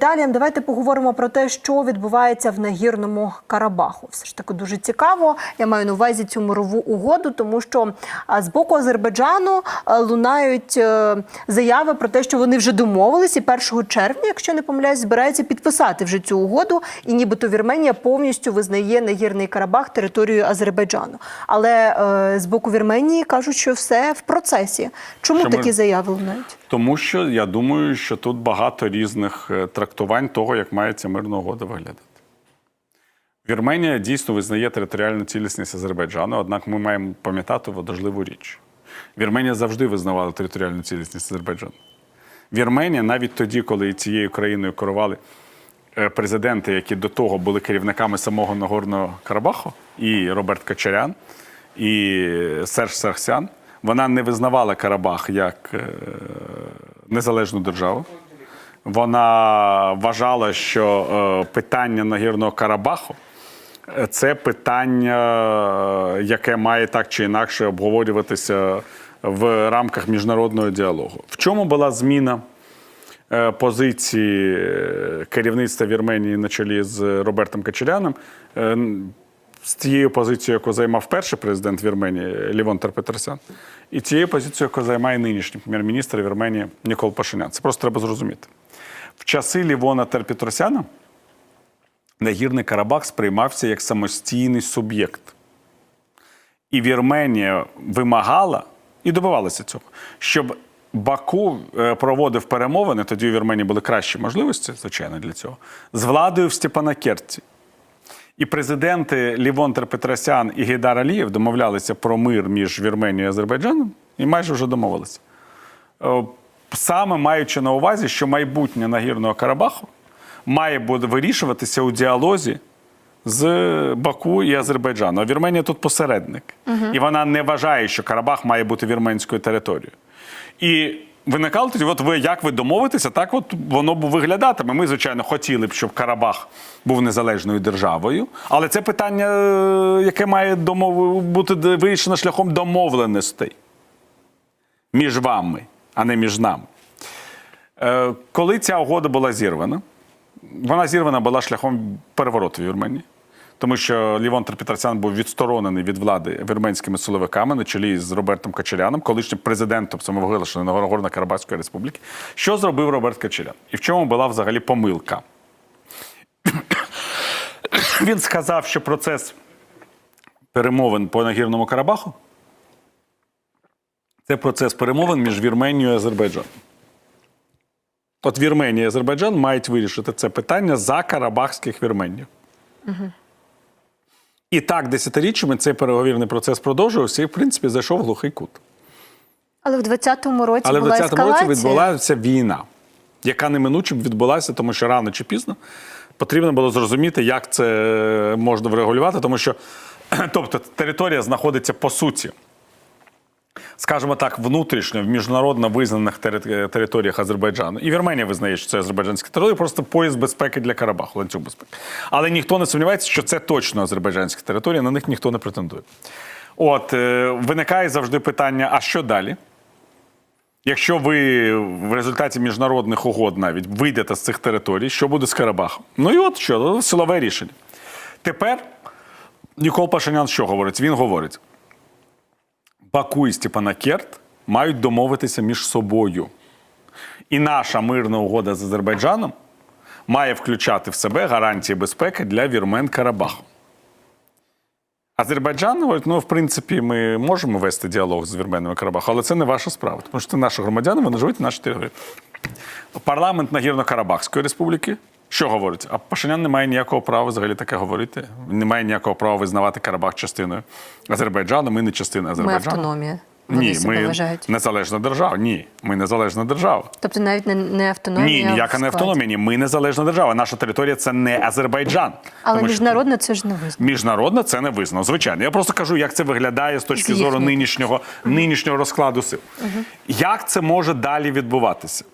Далі давайте поговоримо про те, що відбувається в нагірному Карабаху. Все ж таки дуже цікаво. Я маю на увазі цю мирову угоду, тому що з боку Азербайджану лунають е, заяви про те, що вони вже домовились, і 1 червня, якщо не помиляюсь, збираються підписати вже цю угоду, і нібито Вірменія повністю визнає нагірний Карабах територією Азербайджану. Але е, з боку Вірменії кажуть, що все в процесі. Чому Що ми- такі заяви лунають? Тому що я думаю, що тут багато різних е, трактувань того, як має ця мирна угода виглядати. Вірменія дійсно визнає територіальну цілісність Азербайджану, однак ми маємо пам'ятати важливу річ. Вірменія завжди визнавала територіальну цілісність Азербайджану. Вірменія навіть тоді, коли цією країною керували е, президенти, які до того були керівниками самого Нагорного Карабаху, і Роберт Качарян, і Серж Саргсян, вона не визнавала Карабах як е, незалежну державу. Вона вважала, що е, питання Нагірного Карабаху е, це питання, яке має так чи інакше обговорюватися в рамках міжнародного діалогу. В чому була зміна позиції керівництва Вірменії на чолі з Робертом Качеляном? З тією позицією, яку займав перший президент Вірменії Лівон Терпетерсян, і тією позицією, яку займає нинішній прем'єр-міністр Вірменії Нікол Пашинян. Це просто треба зрозуміти. В часи Лівона Терпетросяна Нагірний Карабах сприймався як самостійний суб'єкт. І Вірменія вимагала і добивалася цього, щоб Баку е, проводив перемовини, тоді у Вірменії були кращі можливості, звичайно, для цього, з владою в Степанакерті. І президенти Лівон Терпетросян і Гейдар Алієв домовлялися про мир між Вірменією і Азербайджаном і майже вже домовилися. Е, Саме маючи на увазі, що майбутнє Нагірного Карабаху має вирішуватися у діалозі з Баку і Азербайджаном. А Вірменія тут посередник. І вона не вважає, що Карабах має бути вірменською територією. І виникало тоді, от ви як ви домовитеся, так от воно б виглядатиме. Ми, звичайно, хотіли б, щоб Карабах був незалежною державою, але це питання, е, яке має домов... бути вирішено шляхом домовленостей між вами, а не між нами. Е, Коли ця угода була зірвана, вона зірвана була шляхом перевороту в Вірменії. Тому що Лівон Терпетросян був відсторонений від влади вірменськими силовиками на чолі з Робертом Качеляном, колишнім президентом самовиголошеної Нагорно-Карабахської республіки. Що зробив Роберт Качелян? І в чому була взагалі помилка? Він сказав, що процес перемовин по Нагірному Карабаху це процес перемовин між Вірменією і Азербайджаном. От Вірменія і Азербайджан мають вирішити це питання за карабахських вірменів. І так, десятиріччями цей переговірний процес продовжувався і, в принципі, зайшов в глухий кут. Але в 20-му році Але в 20-му році відбулася війна, яка неминуче б відбулася, тому що рано чи пізно потрібно було зрозуміти, як це можна врегулювати, тому що тобто, територія знаходиться по суті. Скажімо так, внутрішньо в міжнародно визнаних територіях Азербайджану. І Вірменія визнає, що це азербайджанська територія, просто пояс безпеки для Карабаху, ланцюг безпеки. Але ніхто не сумнівається, що це точно азербайджанська територія, на них ніхто не претендує. От е, виникає завжди питання: а що далі? Якщо ви в результаті міжнародних угод навіть вийдете з цих територій, що буде з Карабахом? Ну і от що, силове рішення. Тепер Нікол Пашинян що говорить? Він говорить: Баку і Степанакерт мають домовитися між собою. І наша мирна угода з Азербайджаном має включати в себе гарантії безпеки для вірмен Карабаху. Азербайджан ну, в принципі, ми можемо вести діалог з вірменами Карабаху, але це не ваша справа, тому що це наші громадяни, вони живуть на нашій території. Парламент Нагірно-Карабахської республіки що говорить? А Пашинян не має ніякого права взагалі таке говорити. Він не має ніякого права визнавати Карабах частиною Азербайджану. Ми не частина Ми Азербайджану. автономія. Вони Ні, ми вважають. незалежна держава. Ні, ми незалежна держава. Тобто навіть не, не автономія. Ні, ніяка не автономія. Ні, ми незалежна держава. Наша територія це не Азербайджан. Але Тому що- міжнародно це ж не визнано. Міжнародно це не визнано. Звичайно, я просто кажу, як це виглядає з точки З зору нинішнього, нинішнього розкладу сил. Як це може далі відбуватися?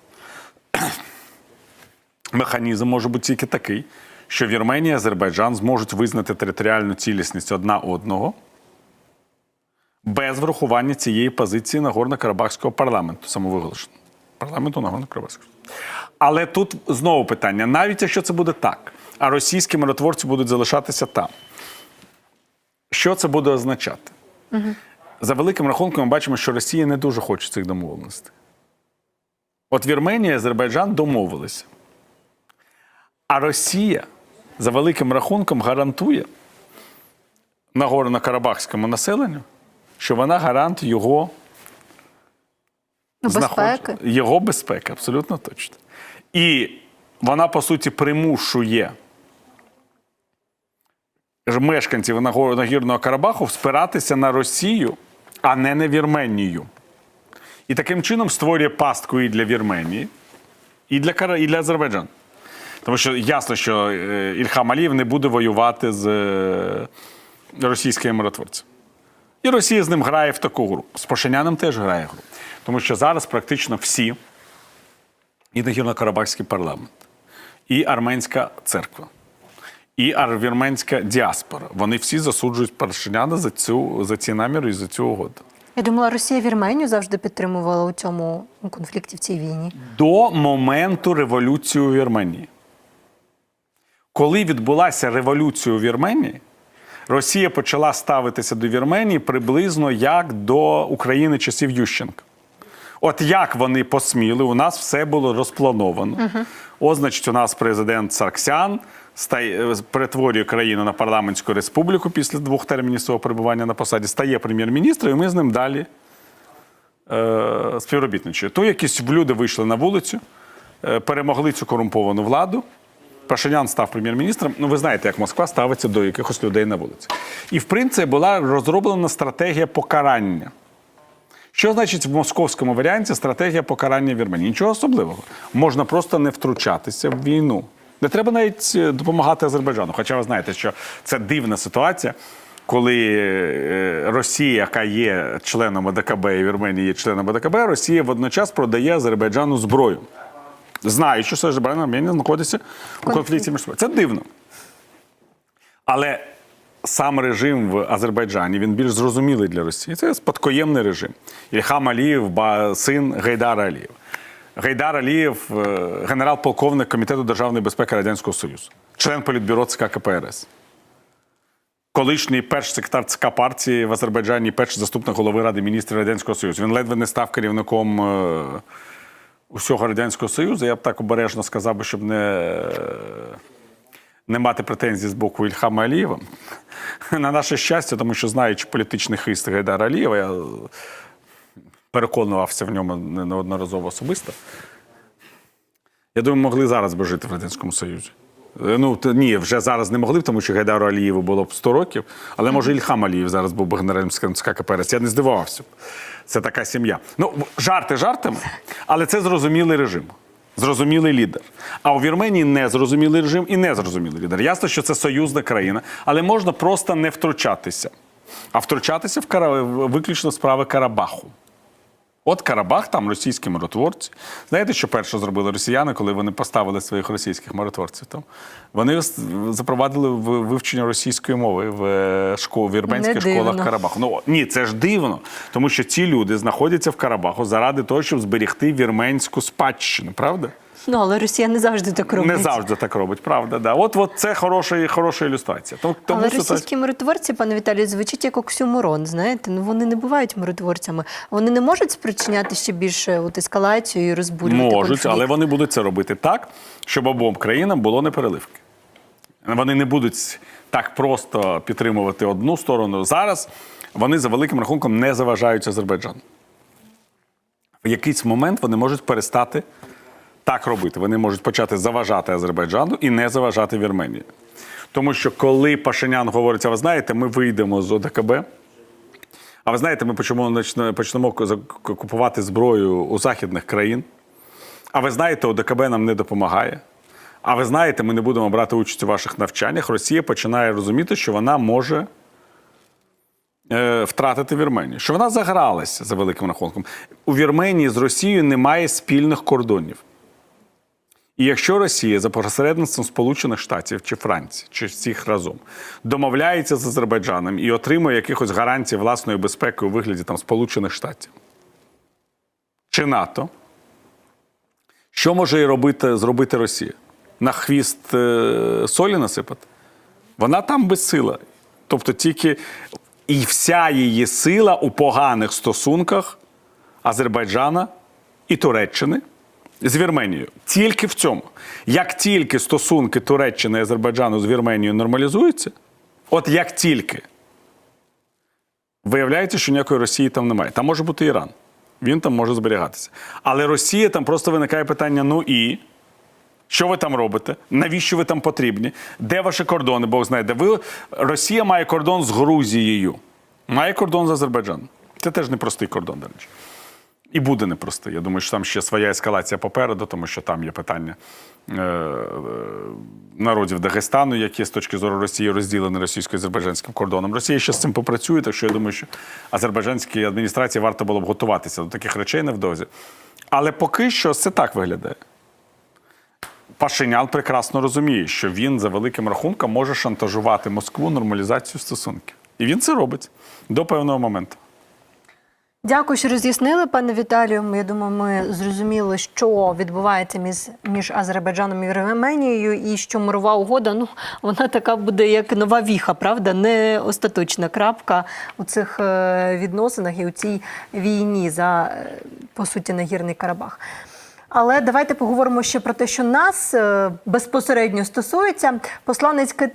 Механізм може бути тільки такий, що Вірменія і Азербайджан зможуть визнати територіальну цілісність одна одного без врахування цієї позиції Нагорно-Карабахського парламенту, самовиголошеного. Парламенту Нагорно-Карабахського. Але тут знову питання: навіть якщо це буде так, а російські миротворці будуть залишатися там, що це буде означати? За великим рахунком ми бачимо, що Росія не дуже хоче цих домовленостей. От Вірменія і Азербайджан домовилися. А Росія за великим рахунком гарантує нагорно-карабахському населенню, що вона гарант його Ну, безпеки. Його безпеки, абсолютно точно. І вона, по суті, примушує мешканців Нагірного Карабаху спиратися на Росію, а не на Вірменію. І таким чином створює пастку і для Вірменії, і для, Кара... і для Азербайджану. Тому що ясно, що е, Ільхам Алієв не буде воювати з е, російськими миротворцями. І Росія з ним грає в таку гру. З Пашиняном теж грає гру. Тому що зараз практично всі, і Нагірно-Карабахський парламент, і Арменська церква, і вірменська діаспора. Вони всі засуджують Пашиняна за, цю, за ці наміри і за цю угоду. Я думала, Росія Вірменію завжди підтримувала у цьому конфлікті в цій війні. До моменту революції у Вірменії. Коли відбулася революція у Вірменії, Росія почала ставитися до Вірменії приблизно як до України часів Ющенка. От як вони посміли, у нас все було розплановано. О, значить, у нас президент Сарксян стає, е, перетворює країну на парламентську республіку після двох термінів свого перебування на посаді, стає прем'єр-міністром, і ми з ним далі е, співробітничає. То якісь люди вийшли на вулицю, е, перемогли цю корумповану владу. Пашинян став прем'єр-міністром. Ну, ви знаєте, як Москва ставиться до якихось людей на вулиці. І в принципі була розроблена стратегія покарання. Що значить в московському варіанті стратегія покарання Вірменії? Нічого особливого. Можна просто не втручатися в війну. Не треба навіть е, допомагати Азербайджану. Хоча ви знаєте, що це дивна ситуація, коли е, Росія, яка є членом ОДКБ, і Вірменія є членом ОДКБ, Росія водночас продає Азербайджану зброю. Знаючи, що Азербайджан Арменія знаходиться у конфлікті між собою. Це дивно. Але сам режим в Азербайджані він більш зрозумілий для Росії. Це спадкоємний режим. Ільхам Алієв, син Гайдара Алієва. Гайдар Алієв, е, генерал-полковник Комітету державної безпеки Радянського Союзу, член політбюро ЦК КПРС. Колишній перший секретар ЦК партії в Азербайджані, перший заступник голови Ради міністрів Радянського Союзу. Він ледве не став керівником е, усього Радянського Союзу. Я б так обережно сказав би, щоб не, не мати претензій з боку Ільхама Алієва. На наше щастя, тому що знаючи політичний хист Гайдара Алієва, я переконувався в ньому неодноразово особисто. Я думаю, могли зараз би жити в Радянському Союзі. Е, Ну, ні, вже зараз не могли б, тому що Гайдару Алієву було б 100 років, але може Ільхам Алієв зараз був би генеральним секретарем КПРС. Я не здивувався. Це така сім'я. Ну, жарти жартами, але це зрозумілий режим. Зрозумілий лідер. А у Вірменії не зрозумілий режим і не зрозумілий лідер. Ясно, що це союзна країна, але можна просто не втручатися. А втручатися в Кара... виключно справи Карабаху. От Карабах, там російські миротворці. Знаєте, що перше зробили росіяни, коли вони поставили своїх російських миротворців? Там вони запровадили вивчення російської мови в е, школ, в вірменських Не школах дивно. Карабаху. Ну ні, це ж дивно, тому що ці люди знаходяться в Карабаху заради того, щоб зберігти вірменську спадщину, правда? Ну, але Росія не завжди так робить. Не завжди так робить, правда. Да. От, от це хороша, хороша ілюстрація. Тому, тому Але ситуація- російські миротворці, пане Віталію, звучить як оксюморон, знаєте, ну вони не бувають миротворцями. Вони не можуть спричиняти ще більше от ескалацію і розбурювати Можуть, конфлікт. але вони будуть це робити так, щоб обом країнам було непереливки. Вони не будуть так просто підтримувати одну сторону. Зараз вони за великим рахунком не заважають Азербайджану. В якийсь момент вони можуть перестати так робити. Вони можуть почати заважати Азербайджану і не заважати Вірменії. Тому що коли Пашинян говорить, а ви знаєте, ми вийдемо з ОДКБ. А ви знаєте, ми почнемо, почнемо купувати зброю у західних країн. А ви знаєте, ОДКБ нам не допомагає. А ви знаєте, ми не будемо брати участь у ваших навчаннях. Росія починає розуміти, що вона може е, втратити Вірменію. Що вона загралася за великим рахунком. У Вірменії з Росією немає спільних кордонів. І якщо Росія за посередництвом Сполучених Штатів чи Франції, чи всіх разом домовляється з Азербайджаном і отримує якихось гарантій власної безпеки у вигляді там, Сполучених Штатів чи НАТО, Що може і робити, зробити Росія? На хвіст е, солі насипати? Вона там безсила. Тобто тільки і вся її сила у поганих стосунках Азербайджана і Туреччини з Вірменією. Тільки в цьому. Як тільки стосунки Туреччини і Азербайджану з Вірменією нормалізуються, от як тільки, виявляється, що ніякої Росії там немає. Там може бути Іран. Він там може зберігатися. Але Росія там просто виникає питання: ну і. Що ви там робите? Навіщо ви там потрібні? Де ваші кордони? Бог знає, де ви Росія має кордон з Грузією, має кордон з Азербайджаном. Це теж непростий кордон, до речі. І буде непростий. Я думаю, що там ще своя ескалація попереду, тому що там є питання е- народів Дагестану, які з точки зору Росії розділені російсько-азербайджанським кордоном. Росія ще з цим попрацює, так що я думаю, що азербайджанській адміністрації варто було б готуватися до таких речей невдовзі. Але поки що це так виглядає. Пашинян прекрасно розуміє, що він за великим рахунком може шантажувати Москву нормалізацію стосунків. І він це робить до певного моменту. Дякую, що роз'яснили, пане Віталію. Я думаю, ми зрозуміли, що відбувається між, між Азербайджаном і Вірменією, і що мирова угода, ну вона така буде як нова віха, правда, не остаточна крапка у цих е, відносинах і у цій війні за е, по суті нагірний Карабах. Але давайте поговоримо ще про те, що нас е, безпосередньо стосується. Посланець Китаю